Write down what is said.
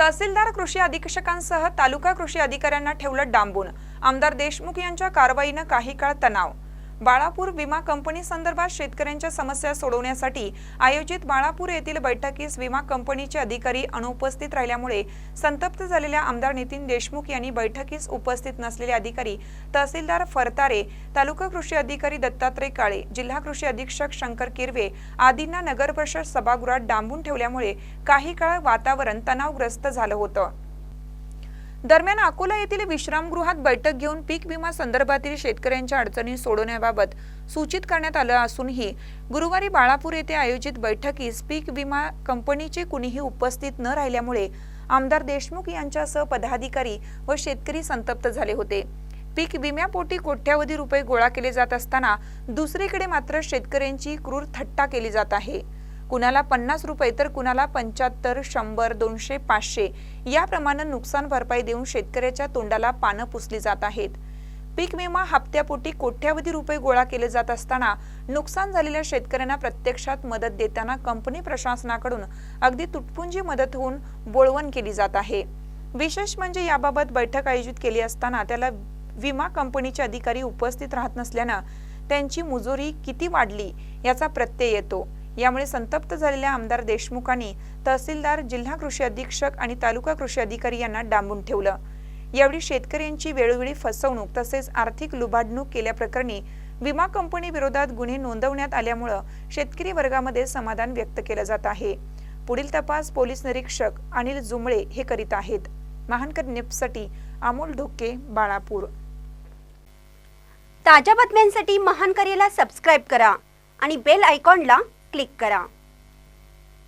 तहसीलदार कृषी अधीक्षकांसह तालुका कृषी अधिकाऱ्यांना ठेवलं डांबून. आमदार देशमुख यांच्या कारवाईनं काही काळ तणाव. बाळापूर विमा कंपनी संदर्भात शेतकऱ्यांच्या समस्या सोडवण्यासाठी आयोजित बाळापूर येथील बैठकीस विमा कंपनीचे अधिकारी अनुपस्थित राहिल्यामुळे संतप्त झालेल्या आमदार नितीन देशमुख यांनी बैठकीस उपस्थित नसलेले अधिकारी तहसीलदार फरतारे तालुका कृषी अधिकारी दत्तात्रय काळे जिल्हा कृषी अधीक्षक शंकर किरवे आदींना नगर परिषद सभागृहात डांबून ठेवल्यामुळे काही काळ वातावरण तणावग्रस्त झालं होतं. दरम्यान अकोला येथील विश्रामगृहात बैठक घेऊन पीक विमा संदर्भातील शेतकऱ्यांच्या अडचणी सोडवण्याबाबत सूचित करण्यात आलं असूनही गुरुवारी बाळापूर येथे आयोजित बैठकीस पीक विमा कंपनीचे कुणीही उपस्थित न राहिल्यामुळे आमदार देशमुख यांच्यासह पदाधिकारी व शेतकरी संतप्त झाले होते. पीक विम्यापोटी कोट्यावधी रुपये गोळा केले जात असताना दुसरीकडे मात्र शेतकऱ्यांची क्रूर थट्टा केली जात आहे. कुणाला पन्नास रुपये तर कुणाला पंच्याहत्तर शंभर दोनशे पाचशे याप्रमाणे नुकसान भरपाई देऊन शेतकऱ्याच्या तोंडाला पानं पुसली जात आहेत. पीक विमा हप्त्यापोटी कोट्यावधी रुपये गोळा केले जात असताना नुकसान झालेल्या शेतकऱ्यांना प्रत्यक्षात मदत देताना कंपनी प्रशासनाकडून अगदी तुटपुंजी मदत होऊन बोळवण केली जात आहे. विशेष म्हणजे याबाबत बैठक आयोजित केली असताना त्याला विमा कंपनीचे अधिकारी उपस्थित राहत नसल्यानं त्यांची मुजोरी किती वाढली याचा प्रत्यय येतो. यामुळे संतप्त झालेल्या आमदार देशमुखांनी तहसीलदार जिल्हा कृषी अधीक्षक आणि तालुका कृषी अधिकारी यांना डांबून ठेवलं. यावेळी शेतकऱ्यांची वेळोवेळी फसवणूक तसेच आर्थिक लुबाडणूक केल्याप्रकरणी विमा कंपनी विरोधात गुन्हे नोंदवण्यात आल्यामुळं शेतकरी वर्गामध्ये समाधान व्यक्त केलं जात आहे. पुढील तपास पोलीस निरीक्षक अनिल जुमळे हे करीत आहेत. महानकर निपसाठी अमोल ढोके बाळापूर. ताज्या बातम्यांसाठी महानकरेला सबस्क्राईब करा आणि बेल आयकॉनला क्लिक करा.